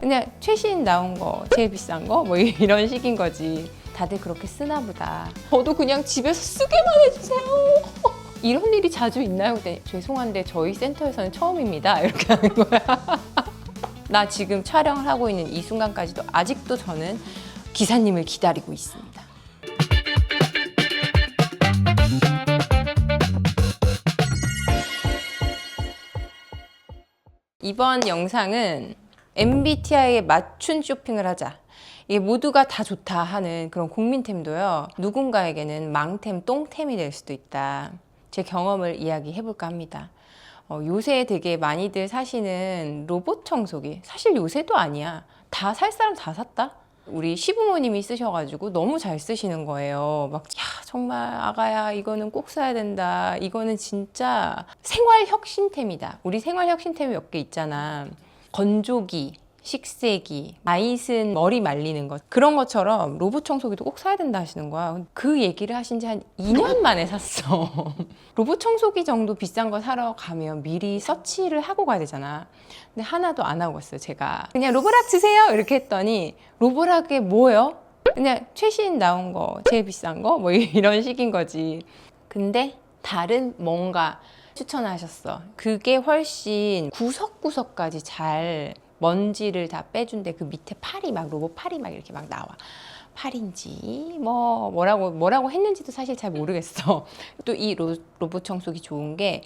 그냥 최신 나온 거, 제일 비싼 거, 뭐 이런 식인 거지. 다들 그렇게 쓰나 보다. 저도 그냥 집에서 쓰게만 해주세요. 이런 일이 자주 있나요? 근데 죄송한데 저희 센터에서는 처음입니다. 이렇게 하는 거야. 나 지금 촬영을 하고 있는 이 순간까지도 아직도 저는 기사님을 기다리고 있습니다. 이번 영상은 MBTI에 맞춘 쇼핑을 하자. 이게 모두가 다 좋다 하는 그런 국민템도요. 누군가에게는 망템, 똥템이 될 수도 있다. 제 경험을 이야기해 볼까 합니다. 어, 요새 되게 많이들 사시는 로봇 청소기. 사실 요새도 아니야. 다 살 사람 다 샀다? 우리 시부모님이 쓰셔가지고 너무 잘 쓰시는 거예요. 막, 야, 정말 아가야, 이거는 꼭 사야 된다. 이거는 진짜 생활 혁신템이다. 우리 생활 혁신템이 몇 개 있잖아. 건조기, 식세기, 마이슨 머리 말리는 것 그런 것처럼 로봇 청소기도 꼭 사야 된다 하시는 거야. 그 얘기를 하신 지 한 2년 만에 샀어. 로봇 청소기 정도 비싼 거 사러 가면 미리 서치를 하고 가야 되잖아. 근데 하나도 안 하고 갔어요, 제가. 그냥 로보락 주세요! 이렇게 했더니 로보락에 뭐예요? 그냥 최신 나온 거, 제일 비싼 거? 뭐 이런 식인 거지. 근데 다른 뭔가 추천하셨어. 그게 훨씬 구석구석까지 잘 먼지를 다 빼준대. 그 밑에 팔이 막 로봇 팔이 막 이렇게 막 나와. 팔인지 뭐 뭐라고 뭐라고 했는지도 사실 잘 모르겠어. 또 이 로봇 청소기 좋은 게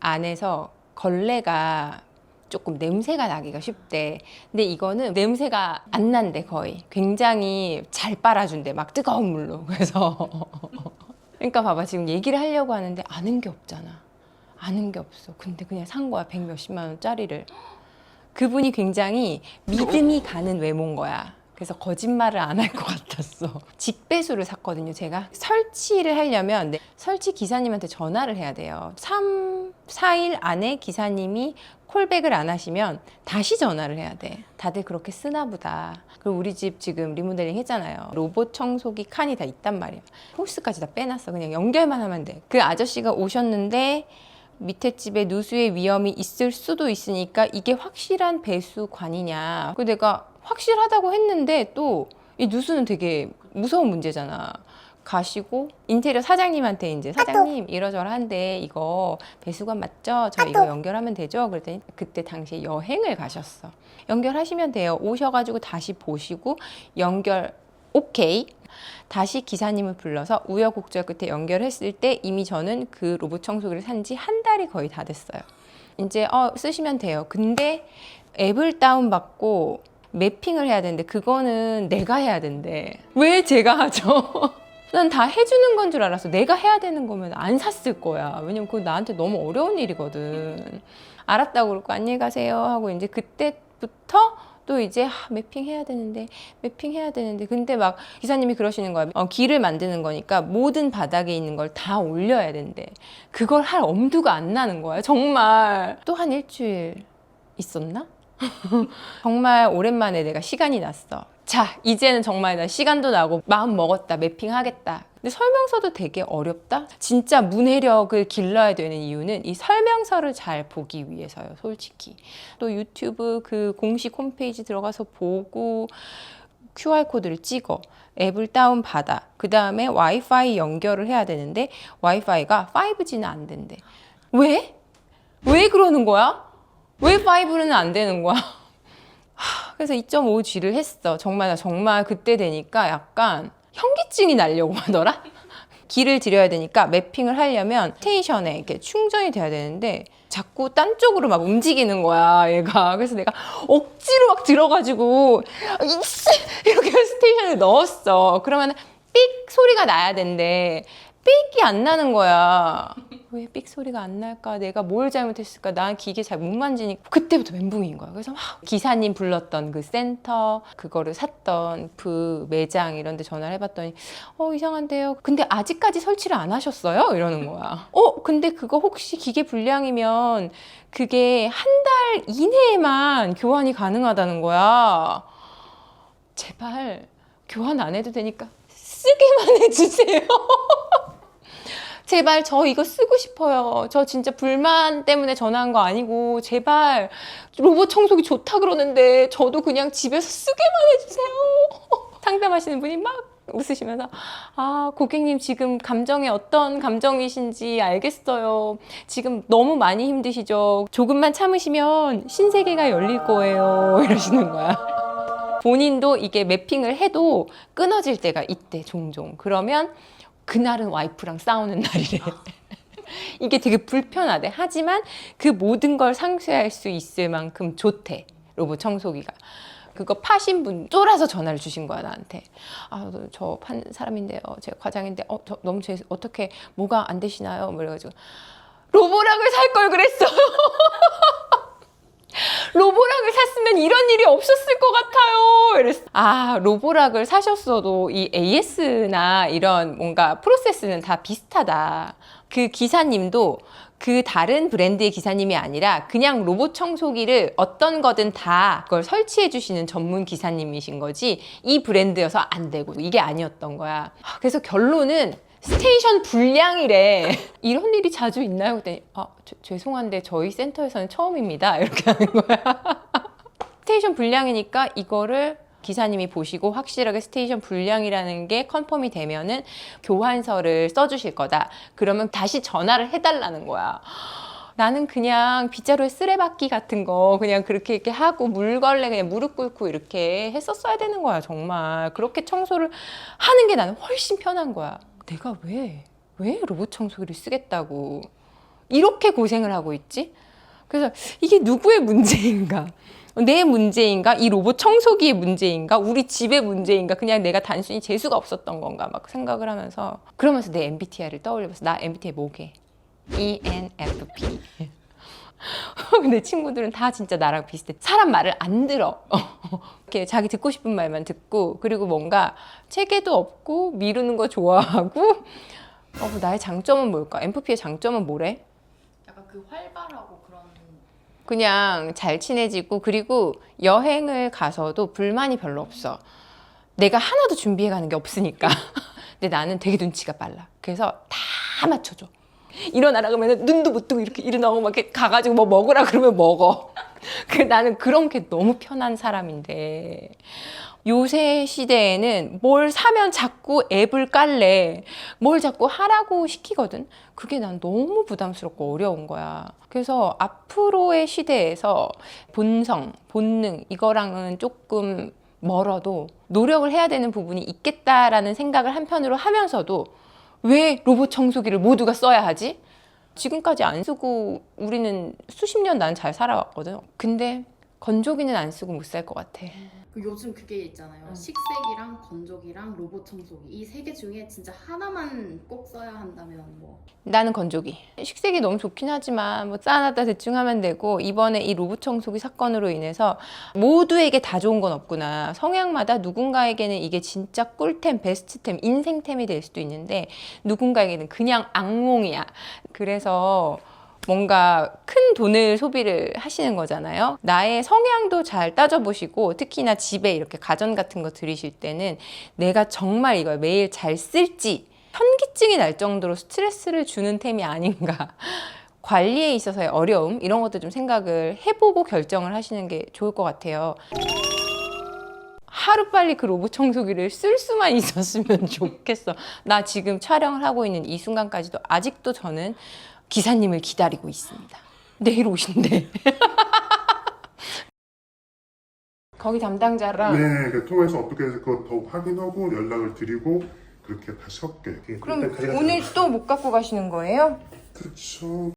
안에서 걸레가 조금 냄새가 나기가 쉽대. 근데 이거는 냄새가 안 난대 거의. 굉장히 잘 빨아준대. 막 뜨거운 물로. 그래서 그러니까 봐봐 지금 얘기를 하려고 하는데 아는 게 없잖아. 아는 게 없어. 근데 그냥 산 거야. 백 몇십만 원짜리를. 그분이 굉장히 믿음이 가는 외모인 거야. 그래서 거짓말을 안 할 것 같았어. 직배수를 샀거든요, 제가. 설치를 하려면 네, 설치 기사님한테 전화를 해야 돼요. 3, 4일 안에 기사님이 콜백을 안 하시면 다시 전화를 해야 돼. 다들 그렇게 쓰나 보다. 그리고 우리 집 지금 리모델링 했잖아요. 로봇 청소기 칸이 다 있단 말이야. 호스까지 다 빼놨어. 그냥 연결만 하면 돼. 그 아저씨가 오셨는데 밑에 집에 누수의 위험이 있을 수도 있으니까 이게 확실한 배수관이냐. 그 내가 확실하다고 했는데 또 이 누수는 되게 무서운 문제잖아. 가시고 인테리어 사장님한테 이제 사장님 이러저러한데 이거 배수관 맞죠? 저 이거 연결하면 되죠? 그랬더니 그때 당시에 여행을 가셨어. 연결하시면 돼요. 오셔가지고 다시 보시고 연결 오케이. 다시 기사님을 불러서 우여곡절 끝에 연결했을 때 이미 저는 그 로봇 청소기를 산 지 한 달이 거의 다 됐어요. 이제 어, 쓰시면 돼요. 근데 앱을 다운받고 매핑을 해야 되는데 그거는 내가 해야 된대. 왜 제가 하죠? 난 다 해주는 건 줄 알았어. 내가 해야 되는 거면 안 샀을 거야. 왜냐면 그거 나한테 너무 어려운 일이거든. 알았다고 그러고 안녕히 가세요 하고 이제 그때부터 또 이제 아, 매핑 해야 되는데 매핑 해야 되는데 근데 막 기사님이 그러시는 거야 어, 길을 만드는 거니까 모든 바닥에 있는 걸 다 올려야 된대 그걸 할 엄두가 안 나는 거야 정말 또 한 일주일 있었나? 정말 오랜만에 내가 시간이 났어. 자, 이제는 정말 나 시간도 나고 마음 먹었다. 매핑 하겠다. 근데 설명서도 되게 어렵다? 진짜 문해력을 길러야 되는 이유는 이 설명서를 잘 보기 위해서요, 솔직히. 또 유튜브 그 공식 홈페이지 들어가서 보고 QR코드를 찍어 앱을 다운받아. 그 다음에 와이파이 연결을 해야 되는데 와이파이가 5G는 안 된대. 왜? 왜 그러는 거야? 왜 5는 안 되는 거야? 하, 그래서 2.5G를 했어. 정말 나 정말 그때 되니까 약간 현기증이 나려고 하더라. 길을 들여야 되니까 매핑을 하려면 스테이션에 이렇게 충전이 돼야 되는데 자꾸 딴 쪽으로 막 움직이는 거야 얘가. 그래서 내가 억지로 막 들어가지고 이씨! 이렇게 스테이션에 넣었어. 그러면 삑! 소리가 나야 된대. 삑이 안 나는 거야 왜 삑 소리가 안 날까? 내가 뭘 잘못했을까? 난 기계 잘 못 만지니까 그때부터 멘붕인 거야. 그래서 막 기사님 불렀던 그 센터 그거를 샀던 그 매장 이런 데 전화를 해봤더니 어 이상한데요. 근데 아직까지 설치를 안 하셨어요? 이러는 거야. 어 근데 그거 혹시 기계 불량이면 그게 한 달 이내에만 교환이 가능하다는 거야. 제발 교환 안 해도 되니까 쓰게만 해주세요. 제발 저 이거 쓰고 싶어요. 저 진짜 불만 때문에 전화한 거 아니고 제발 로봇 청소기 좋다 그러는데 저도 그냥 집에서 쓰게만 해주세요. 상담하시는 분이 막 웃으시면서 아 고객님 지금 감정이 어떤 감정이신지 알겠어요. 지금 너무 많이 힘드시죠. 조금만 참으시면 신세계가 열릴 거예요. 이러시는 거야. 본인도 이게 매핑을 해도 끊어질 때가 있대 종종. 그러면 그날은 와이프랑 싸우는 날이래. 이게 되게 불편하대. 하지만 그 모든 걸 상쇄할 수 있을 만큼 좋대. 로봇 청소기가. 그거 파신 분 쫄아서 전화를 주신 거야 나한테. 아저 판 사람인데요. 제가 과장인데 어 저 너무 제 어떻게 뭐가 안 되시나요? 뭐 이래가지고 로보락을 살 걸 그랬어요. 로보락을 샀으면 이런 일이 없었을 것 같아요. 이랬어. 아, 로보락을 사셨어도 이 AS나 이런 뭔가 프로세스는 다 비슷하다. 그 기사님도 그 다른 브랜드의 기사님이 아니라 그냥 로봇 청소기를 어떤 거든 다 그걸 설치해 주시는 전문 기사님이신 거지 이 브랜드여서 안 되고 이게 아니었던 거야. 아, 그래서 결론은 스테이션 불량이래. 이런 일이 자주 있나요? 그랬더니 아, 저- 죄송한데 저희 센터에서는 처음입니다. 이렇게 하는 거야. 스테이션 불량이니까 이거를 기사님이 보시고 확실하게 스테이션 불량이라는 게 컨펌이 되면은 교환서를 써주실 거다. 그러면 다시 전화를 해달라는 거야. 나는 그냥 빗자루에 쓰레받기 같은 거 그냥 그렇게 이렇게 하고 물걸레 그냥 무릎 꿇고 이렇게 했었어야 되는 거야 정말 그렇게 청소를 하는 게 나는 훨씬 편한 거야 내가 왜 왜 로봇 청소기를 쓰겠다고 이렇게 고생을 하고 있지? 그래서 이게 누구의 문제인가? 내 문제인가? 이 로봇 청소기의 문제인가? 우리 집의 문제인가? 그냥 내가 단순히 재수가 없었던 건가? 막 생각을 하면서 그러면서 내 MBTI를 떠올려봤어. 나 MBTI 뭐게? ENFP. 내 친구들은 다 진짜 나랑 비슷해. 사람 말을 안 들어. 이렇게 자기 듣고 싶은 말만 듣고 그리고 뭔가 체계도 없고 미루는 거 좋아하고 어, 나의 장점은 뭘까? MFP의 장점은 뭐래? 약간 그 활발하고 그런 그냥 잘 친해지고 그리고 여행을 가서도 불만이 별로 없어. 내가 하나도 준비해 가는 게 없으니까. 근데 나는 되게 눈치가 빨라. 그래서 다 맞춰줘. 일어나라 그러면 눈도 못 뜨고 이렇게 일어나고 막 이렇게 가가지고 뭐 먹으라 그러면 먹어. 그 나는 그런 게 너무 편한 사람인데 요새 시대에는 뭘 사면 자꾸 앱을 깔래. 뭘 자꾸 하라고 시키거든. 그게 난 너무 부담스럽고 어려운 거야. 그래서 앞으로의 시대에서 본성, 본능 이거랑은 조금 멀어도 노력을 해야 되는 부분이 있겠다라는 생각을 한편으로 하면서도 왜 로봇 청소기를 모두가 써야 하지? 지금까지 안 쓰고 우리는 수십 년 난 잘 살아왔거든. 근데 건조기는 안 쓰고 못 살 것 같아. 그 요즘 그게 있잖아요. 음. 식세기랑 건조기랑 로봇 청소기 이 세 개 중에 진짜 하나만 꼭 써야 한다면 뭐 나는 건조기. 식색이 너무 좋긴 하지만 뭐 짜놨다 대충 하면 되고 이번에 이 로봇 청소기 사건으로 인해서 모두에게 다 좋은 건 없구나. 성향마다 누군가에게는 이게 진짜 꿀템, 베스트템, 인생템이 될 수도 있는데 누군가에게는 그냥 악몽이야. 그래서 뭔가 큰 돈을 소비를 하시는 거잖아요. 나의 성향도 잘 따져보시고 특히나 집에 이렇게 가전 같은 거 들이실 때는 내가 정말 이걸 매일 잘 쓸지 현기증이 날 정도로 스트레스를 주는 템이 아닌가. 관리에 있어서의 어려움 이런 것도 좀 생각을 해보고 결정을 하시는 게 좋을 것 같아요. 하루빨리 그 로봇 청소기를 쓸 수만 있었으면 좋겠어. 나 지금 촬영을 하고 있는 이 순간까지도 아직도 저는 기사님을 기다리고 있습니다. 내일 오신대. 거기 담당자랑 네, 그 통해서 어떻게 해서 그거 더 확인하고 연락을 드리고 그렇게 다시 할게. 그럼 오늘 또 못 갖고 가시는 거예요? 그렇죠.